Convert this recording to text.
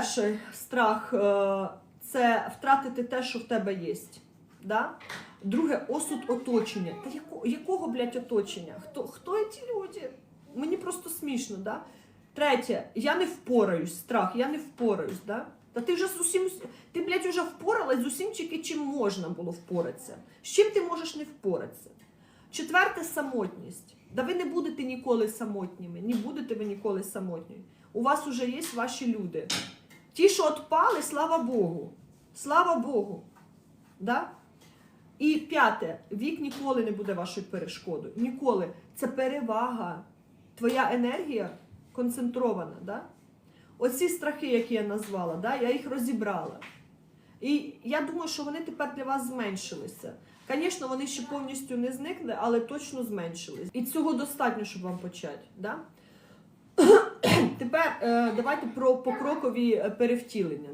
перший страх е, це втратити те, що в тебе є. Да? Друге, осуд оточення. Та яко, якого, блядь, оточення? Хто, хто ці люди? Мені просто смішно, да? Третє, я не впораюсь, страх, я не впораюсь, да? Та ти вже з усім, ти, блядь, вже впоралась з усім, тільки чим можна було впоратися. З чим ти можеш не впоратися? Четверте самотність. Да ви не будете ніколи самотніми, не будете ви ніколи самотніми. У вас вже є ваші люди. Ті, що отпали, слава Богу. Слава Богу. Да? І п'яте, вік ніколи не буде вашою перешкодою. Ніколи. Це перевага. Твоя енергія концентрована. Да? Оці страхи, які я назвала, да? я їх розібрала. І я думаю, що вони тепер для вас зменшилися. Звісно, вони ще повністю не зникли, але точно зменшились. І цього достатньо, щоб вам почати. Да? Е, давайте про покрокові е, перевтілення.